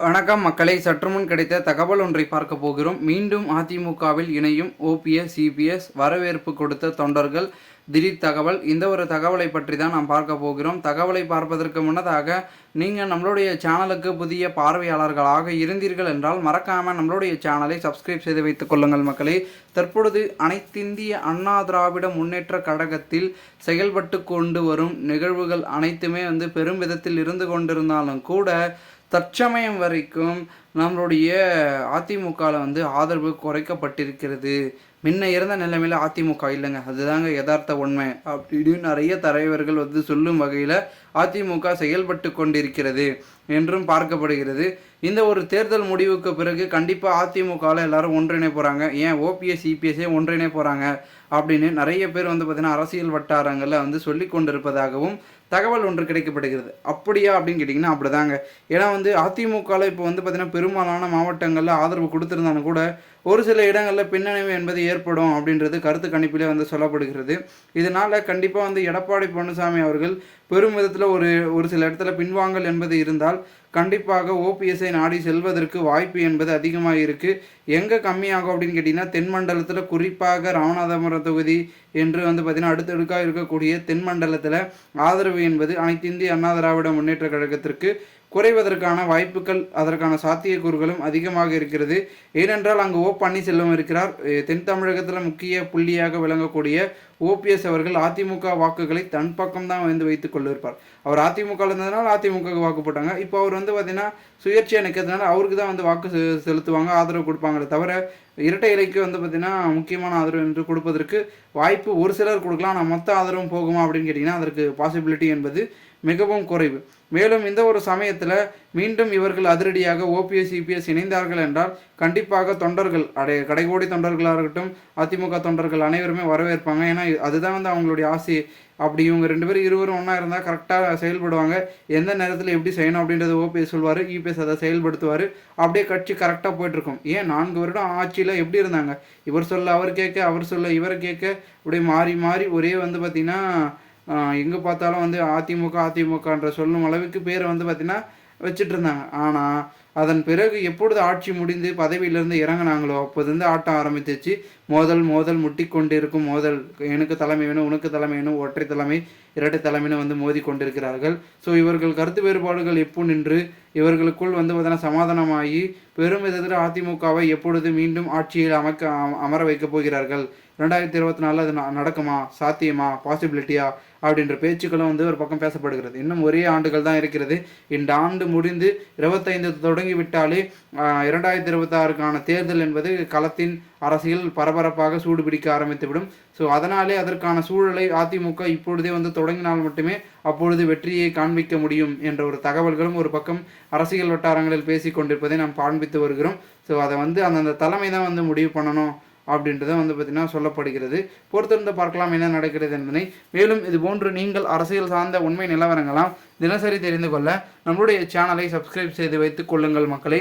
வணக்கம் மக்களை. சற்று முன் கிடைத்த தகவல் ஒன்றை பார்க்க போகிறோம். மீண்டும் அதிமுகவில் இணையும் ஓபிஎஸ் சிபிஎஸ் வரவேற்பு கொடுத்த தொண்டர்கள் திடீர் தகவல். இந்த ஒரு தகவலை பற்றி தான் நாம் பார்க்க போகிறோம். தகவலை பார்ப்பதற்கு முன்னதாக நீங்கள் நம்மளுடைய சேனலுக்கு புதிய பார்வையாளர்களாக இருந்தீர்கள் என்றால் மறக்காமல் நம்மளுடைய சேனலை சப்ஸ்கிரைப் செய்து வைத்துக் கொள்ளுங்கள் மக்களே. தற்பொழுது அனைத்திந்திய அண்ணா திராவிட முன்னேற்ற கழகத்தில் செயல்பட்டு கொண்டு வரும் நிகழ்வுகள் அனைத்துமே வந்து பெரும் விதத்தில் இருந்து கொண்டிருந்தாலும் கூட தற்சமயம் வரைக்கும் நம்மளுடைய அதிமுகவில் வந்து ஆதரவு குறைக்கப்பட்டிருக்கிறது. முன்ன இருந்த நிலைமையில் அதிமுக இல்லைங்க. அதுதாங்க யதார்த்த உண்மை. அப்படின்னு நிறைய தலைவர்கள் வந்து சொல்லும் வகையில் அதிமுக செயல்பட்டு கொண்டிருக்கிறது என்றும் பார்க்கப்படுகிறது. இந்த ஒரு தேர்தல் முடிவுக்கு பிறகு கண்டிப்பாக அதிமுகவில் எல்லாரும் ஒன்றிணை போகிறாங்க ஏன் ஓபிஎஸ் சிபிஎஸ்ஏ ஒன்றிணை போகிறாங்க அப்படின்னு நிறைய பேர் வந்து பார்த்திங்கன்னா அரசியல் வட்டாரங்களில் வந்து சொல்லி கொண்டிருப்பதாகவும் தகவல் ஒன்று கிடைக்கப்படுகிறது. அப்படியா அப்படின்னு கேட்டிங்கன்னா அப்படிதாங்க. ஏன்னா வந்து அதிமுகவில் இப்போ வந்து பார்த்திங்கன்னா பெரும்பாலான மாவட்டங்களில் ஆதரவு கொடுத்துருந்தாலும் கூட ஒரு சில இடங்களில் பின்னணிவு என்பது ஏற்படும் அப்படின்றது கருத்து கணிப்பிலே வந்து சொல்லப்படுகிறது. இதனால் கண்டிப்பாக வந்து எடப்பாடி பழனிசாமி அவர்கள் பெரும் விதத்தில் ஒரு ஒரு சில இடத்துல பின்வாங்கல் என்பது இருந்தால் கண்டிப்பாக ஓபிஎஸ்ஐ நாடி செல்வதற்கு வாய்ப்பு என்பது அதிகமாக இருக்குது எங்கே கம்மியாகும் அப்படின்னு கேட்டிங்கன்னா தென்மண்டலத்தில் குறிப்பாக ராமநாதபுரம் தொகுதி என்று வந்து பார்த்திங்கன்னா அடுத்தடுக்காக இருக்கக்கூடிய தென்மண்டலத்தில் ஆதரவு என்பது அனைத்து இந்திய அண்ணா திராவிட முன்னேற்ற கழகத்திற்கு குறைவதற்கான வாய்ப்புகள் அதற்கான சாத்தியக்கூறுகளும் அதிகமாக இருக்கிறது. ஏனென்றால் அங்கு ஓ பன்னீர்செல்வம் இருக்கிறார். தென் தமிழகத்தில் முக்கிய புள்ளியாக விளங்கக்கூடிய ஓபிஎஸ் அவர்கள் அதிமுக வாக்குகளை தன் பக்கம் தான் வந்து வைத்துக் கொள்ளிருப்பார் அவர் அதிமுக இருந்ததுனால அதிமுக வாக்கு போட்டாங்க. இப்போ அவர் வந்து பார்த்தீங்கன்னா சுயேட்சையாக நிற்கிறதுனால அவருக்கு தான் வந்து வாக்கு செ- செலுத்துவாங்க ஆதரவு கொடுப்பாங்களே தவிர இரட்டை இலைக்கு வந்து பார்த்தீங்கன்னா முக்கியமான ஆதரவு என்று கொடுப்பதற்கு வாய்ப்பு ஒரு சிலர் கொடுக்கலாம். ஆனால் மொத்த ஆதரவும் போகுமா அப்படின்னு கேட்டிங்கன்னா அதற்கு பாசிபிலிட்டி என்பது மிகவும் குறைவு. மேலும் இந்த ஒரு சமயத்தில் மீண்டும் இவர்கள் அதிரடியாக ஓபிஎஸ் சிபிஎஸ் இணைந்தார்கள் என்றால் கண்டிப்பாக தொண்டர்கள் அடை கடைகோடி தொண்டர்களாக இருக்கட்டும் அதிமுக தொண்டர்கள் அனைவருமே வரவேற்பாங்க. ஏன்னா அதுதான் வந்து அவங்களுடைய ஆசை. அப்படி இவங்க ரெண்டு பேரும் இருவரும் ஒன்றா இருந்தால் கரெக்டாக செயல்படுவாங்க. எந்த நேரத்தில் எப்படி செய்யணும் அப்படின்றத ஓபிஎஸ் சொல்வார் இபிஎஸ் அதை செயல்படுத்துவார். அப்படியே கட்சி கரெக்டாக போயிட்டுருக்கும். ஏன்? நான்கு வருடம் ஆட்சியில் எப்படி இருந்தாங்க? இவர் சொல்ல அவர் கேட்க அவர் சொல்ல இவர் கேட்க அப்படியே மாறி மாறி ஒரே வந்து பார்த்திங்கன்னா எங்கே பார்த்தாலும் வந்து அதிமுக அதிமுகன்ற சொல்லும் அளவுக்கு பேரை வந்து பார்த்திங்கன்னா வச்சுட்டு இருந்தாங்க. ஆனால் அதன் பிறகு எப்பொழுது ஆட்சி முடிந்து பதவியிலிருந்து இறங்குனாங்களோ அப்போதிருந்து ஆட்டம் ஆரம்பித்துச்சு. மோதல் மோதல் முட்டி கொண்டு இருக்கும் மோதல். எனக்கு தலைமை வேணும் உனக்கு தலைமை வேணும் ஒற்றை தலைமை இரட்டை தலைமைன்னு வந்து மோதி கொண்டிருக்கிறார்கள். ஸோ இவர்கள் கருத்து வேறுபாடுகள் எப்போ நின்று இவர்களுக்குள் வந்து பார்த்தீங்கன்னா சமாதானமாகி பெரும் விதத்தில் அதிமுகவை எப்பொழுது மீண்டும் ஆட்சியில் அமைக்க அம- அமர வைக்கப் போகிறார்கள்? ரெண்டாயிரத்தி இருபத்தி நாலில் அது நடக்குமா? சாத்தியமா? பாசிபிலிட்டியா அப்படின்ற பேச்சுக்களும் வந்து ஒரு பக்கம் பேசப்படுகிறது. இன்னும் ஒரே ஆண்டுகள் தான் இருக்கிறது. இந்த ஆண்டு முடிந்து இருபத்தைந்து தொடங்கி விட்டாலே இரண்டாயிரத்தி இருபத்தாறுக்கான தேர்தல் என்பது களத்தின் அரசியல் பரபரப்பாக சூடு பிடிக்க ஆரம்பித்துவிடும். ஸோ அதனாலே அதற்கான சூழலை அதிமுக இப்பொழுதே வந்து தொடங்கினால் மட்டுமே அப்பொழுது வெற்றியை காண்பிக்க முடியும் என்ற ஒரு தகவல்களும் ஒரு பக்கம் அரசியல் வட்டாரங்களில் பேசி கொண்டிருப்பதை நாம் காண்பித்து வருகிறோம். ஸோ அதை வந்து அந்தந்த தலைமை தான் வந்து முடிவு பண்ணணும். அப்படின்றத வந்து பார்த்திங்கன்னா சொல்லப்படுகிறது. பொறுத்திருந்து பார்க்கலாம் என்ன நடக்கிறது என்பதை. மேலும் இது போன்று நீங்கள் அரசியல் சார்ந்த உண்மை நிலவரங்களாம் தினசரி தெரிந்து கொள்ள நம்மளுடைய சேனலை சப்ஸ்கிரைப் செய்து வைத்துக் கொள்ளுங்கள் மக்களே.